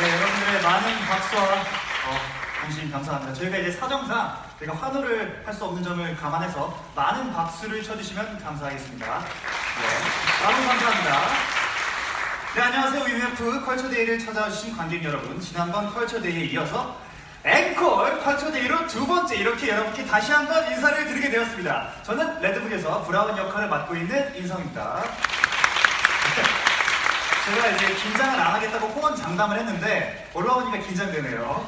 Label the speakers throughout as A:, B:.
A: 네, 여러분들의 많은 박수와 어, 관심 감사합니다. 저희가 이제 사정상 저희가 환호를 할 수 없는 점을 감안해서 많은 박수를 쳐주시면 감사하겠습니다. 네, 너무 감사합니다. 네, 안녕하세요. UMF 컬처데이를 찾아주신 관객 여러분. 지난번 컬처데이에 이어서 앵콜 컬처데이로 두 번째 이렇게 여러분께 다시 한번 인사를 드리게 되었습니다. 저는 레드북에서 브라운 역할을 맡고 있는 인성입니다. 제가 이제 긴장을 안 하겠다고 호언 장담을 했는데 올라오니까 긴장되네요.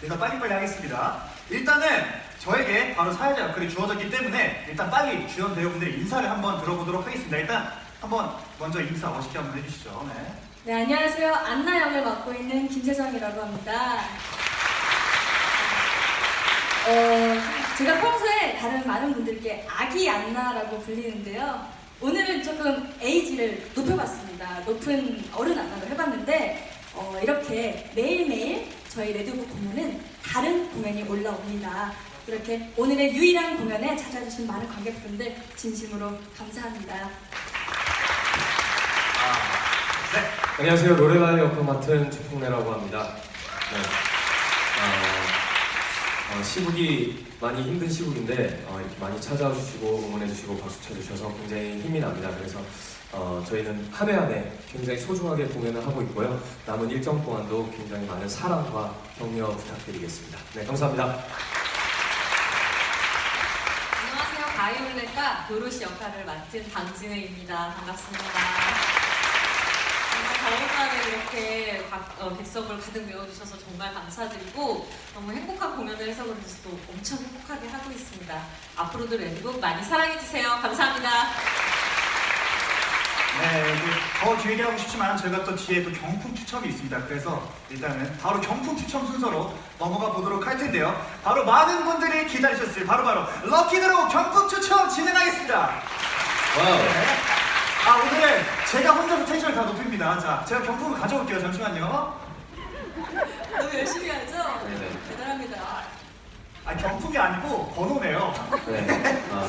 A: 그래서 빨리빨리 하겠습니다. 일단은 저에게 바로 사회자 역할이 주어졌기 때문에 일단 빨리 주연 배우분들의 인사를 한번 들어보도록 하겠습니다. 일단 한번 먼저 인사 멋있게 한번 해주시죠. 네.
B: 네, 안녕하세요. 안나 역을 맡고 있는 김세정이라고 합니다. 어, 제가 평소에 다른 많은 분들께 아기 안나라고 불리는데요. 오늘은 조금 에이지를 높여봤습니다. 높은 어른 안나로 해봤는데, 어, 이렇게 매일매일 저희 레드북 공연은 다른 공연이 올라옵니다. 이렇게 오늘의 유일한 공연에 찾아주신 많은 관객분들 진심으로 감사합니다.
A: 아, 네.
C: 안녕하세요. 노래가의 역할 맡은 주풍래라고 합니다. 네. 어, 어, 시국이 많이 힘든 시국인데 어, 이렇게 많이 찾아와 주시고 응원해 주시고 박수 쳐 주셔서 굉장히 힘이 납니다. 그래서 어, 저희는 한 해 한 해 굉장히 소중하게 공연을 하고 있고요. 남은 일정 동안도 굉장히 많은 사랑과 격려 부탁드리겠습니다. 네, 감사합니다.
D: 안녕하세요. 바이올렛과 도로시 역할을 맡은 방진혜입니다. 반갑습니다. 정말 겨울밤에 이렇게 각- 어, 객석을 가득 메워주셔서 정말 감사드리고 너무 행복한 공연을 해서 그런지 또 엄청 행복하게 하고 있습니다. 앞으로도 레드북 많이 사랑해주세요. 감사합니다.
A: 네, 이제 더 길게 하고 싶지만 저희가 또 뒤에 또 경품 추첨이 있습니다. 그래서 일단은 바로 경품 추첨 순서로 넘어가 보도록 할 텐데요. 바로 많은 분들이 기다리셨을 바로바로 럭키드로우 경품 추첨 진행하겠습니다.
C: 와우.
A: 네. 아, 오늘은 제가 혼자서 텐션을 다 높입니다. 자, 제가 경품을 가져올게요. 잠시만요.
D: 너무 열심히 하죠?
C: 네네.
D: 대단합니다.
A: 아, 경품이 아니고 번호네요.
C: 네. 아,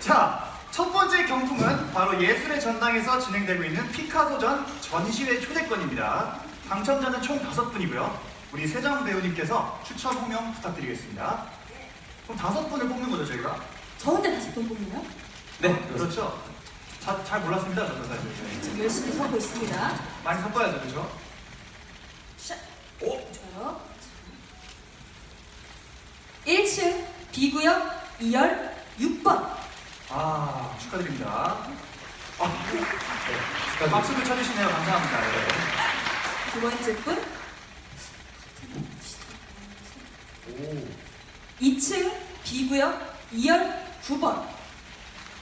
A: 자, 첫 번째 경품은 바로 예술의 전당에서 진행되고 있는 피카소전 전시회 초대권입니다. 당첨자는 총 다섯 분이고요. 우리 세정 배우님께서 추천 호명 부탁드리겠습니다. 그럼 다섯 분을 뽑는 거죠, 저희가?
B: 저 혼자 다섯 분 뽑나요?
C: 네.
A: 그렇죠. 자, 잘 몰랐습니다, 저도 사실. 네.
B: 지금 열심히 서고 있습니다.
A: 많이 섞어야죠, 그렇죠?
B: 샷. 좋아요. 1층 B구역 2열 6번.
A: 아, 축하드립니다. 아,
C: 축하드립니다.
A: 박수를 쳐주시네요. 감사합니다. 네.
B: 두 번째 분.
C: 오.
B: 2층 B구역 2열 9번.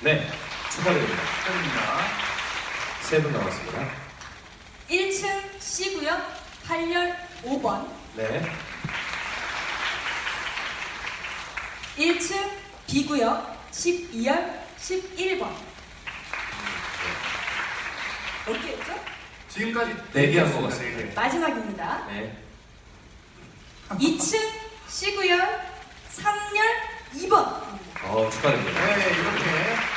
C: 네. 축하드립니다.
A: 축하드립니다.
C: 세분 남았습니다.
B: 1층 C구역 8열 5번.
C: 네.
B: 1층 B구역 12열 11번. 몇 개였죠?
A: 지금까지
C: 네 개한 것
A: 네,
C: 같습니다.
A: 네.
B: 마지막입니다.
C: 네.
B: 2층 C구역 3열 2번.
C: 어, 축하드립니다.
A: 네, 이렇게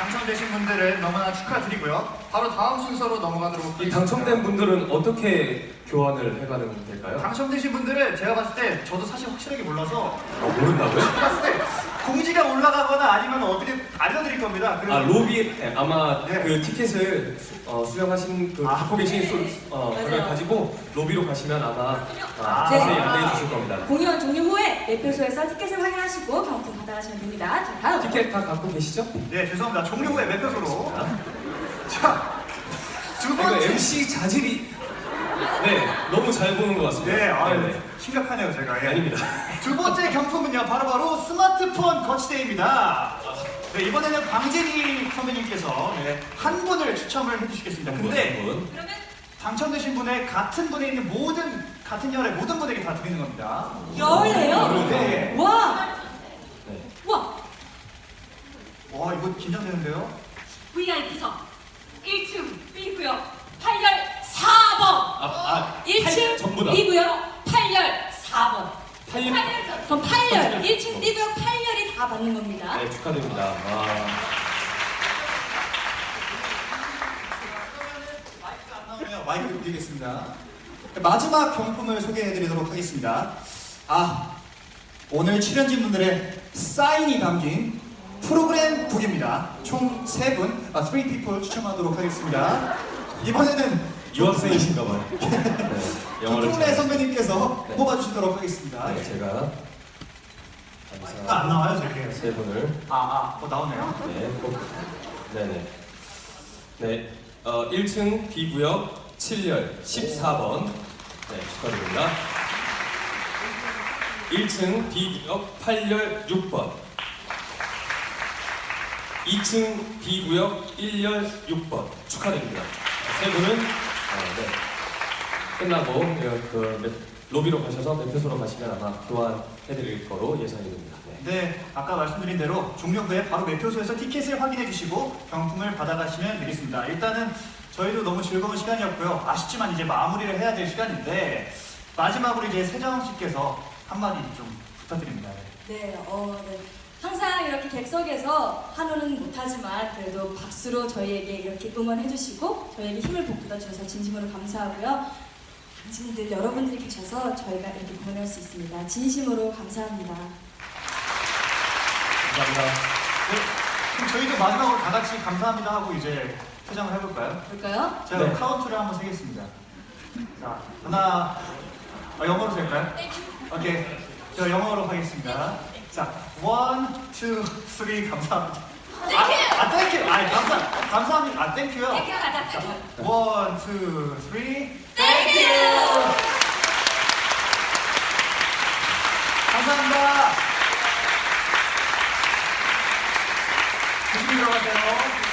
A: 당첨되신 분들을 너무나 축하드리고요. 바로 다음 순서로 넘어가도록
C: 이
A: 하겠습니다.
C: 당첨된 분들은 어떻게 교환을 해가는 될까요?
A: 당첨되신 분들은 제가 봤을 때 저도 사실 확실하게 몰라서
C: 아, 모른다고요?
A: 봤을 때 공지가 올라가거나 아니면 어떻게 알려드릴 겁니다. 그래서
C: 아 로비 네, 아마
A: 네.
C: 그 티켓을 수, 어, 수령하신 그
A: 아,
C: 갖고 계신
B: 네.
C: 소, 어, 그걸
B: 맞아요.
C: 가지고 로비로 가시면 아마 아,
A: 아.
C: 자세히
B: 네.
C: 안내해 주실 겁니다.
B: 공연 종료 후에 매표소에서 티켓을 확인하시고 경품 받아가시면 됩니다. 자, 다음.
C: 티켓 다 갖고 계시죠?
A: 네, 죄송합니다. 종료 후에 매표소로. 자, 두
C: 이거
A: 번째.
C: MC 자질이 네 너무 잘 보는 것 같습니다.
A: 네, 아,
C: 네네.
A: 심각하네요, 제가. 예.
C: 아닙니다.
A: 두 번째 경품은요, 바로바로 스마트폰 거치대입니다. 네, 이번에는 방재리 선배님께서 네, 한 분을 추첨을 해주시겠습니다.
C: 한 분,
A: 근데
C: 한 분.
D: 그러면
A: 당첨되신 분의 같은 분에 있는 모든 같은 열의 모든 분에게 다 드리는 겁니다.
B: 열네요.
A: 네.
B: 와,
C: 네.
B: 와.
A: 와 이거 긴장되는데요.
D: VIP석 1층 B구역 8열 4번.
C: 아, 아
B: 1층
C: 전부 다.
B: B구역
D: 8열 4번.
C: 8년.
D: 8열
B: 그럼 8열, 1층 B구역 8열이 다 받는 겁니다.
C: 네 축하드립니다. 와.
A: 마이크 안 나오네요. 마이크 드리겠습니다. 마지막 경품을 소개해드리도록 하겠습니다. 아, 오늘 출연진 분들의 사인이 담긴 프로그램 북입니다. 총세 분, 아, 3 people 추첨하도록 하겠습니다. 이번에는
C: 유학생이신가 봐요. 네, 영어를 잘-
A: 선배님께서
C: 네.
A: 뽑아주시도록 하겠습니다.
C: 네, 제가
A: 아, 안 나와요, 저게.
C: 세 분을
A: 아, 아, 어, 나오네요.
C: 네, 꼭. 네네. 네, 어, 1층 B구역 7열 14번. 네, 축하드립니다. 1층 B구역 8열 6번. 2층 B구역 1열 6번. 축하드립니다. 세 분은 어, 네. 끝나고 그, 그 매- 로비로 가셔서 매표소로 가시면 아마 교환해드릴 거로 예상이 됩니다. 네.
A: 네, 아까 말씀드린 대로 종료 후에 바로 매표소에서 티켓을 확인해 주시고 경품을 받아가시면 되겠습니다. 일단은 저희도 너무 즐거운 시간이었고요. 아쉽지만 이제 마무리를 해야 될 시간인데 마지막으로 이제 세정 씨께서 한마디 좀 부탁드립니다. 네.
B: 네, 어, 네. 항상 이렇게 객석에서 한우는 못하지만 그래도 박수로 저희에게 이렇게 응원해주시고 저희에게 힘을 북돋아주셔서 진심으로 감사하고요. 당신들 여러분들이 계셔서 저희가 이렇게 공연할 수 있습니다. 진심으로 감사합니다.
A: 감사합니다. 네, 그럼 저희도 마지막으로 다 같이 감사합니다 하고 이제 퇴장을 해볼까요?
B: 볼까요?
A: 제가
C: 네.
A: 카운트를 한번 세겠습니다. 자, 하나, 아, 영어로 셀까요? 오케이, 저 영어로 하겠습니다. 자, one, two, three, 감사합니다. 아, 아, 땡큐! 아, 감사, 감사합니다. 아, 땡큐요.
B: 가자.
A: One, two, three.
B: 땡큐!
A: 감사합니다. 조심히 들어가세요.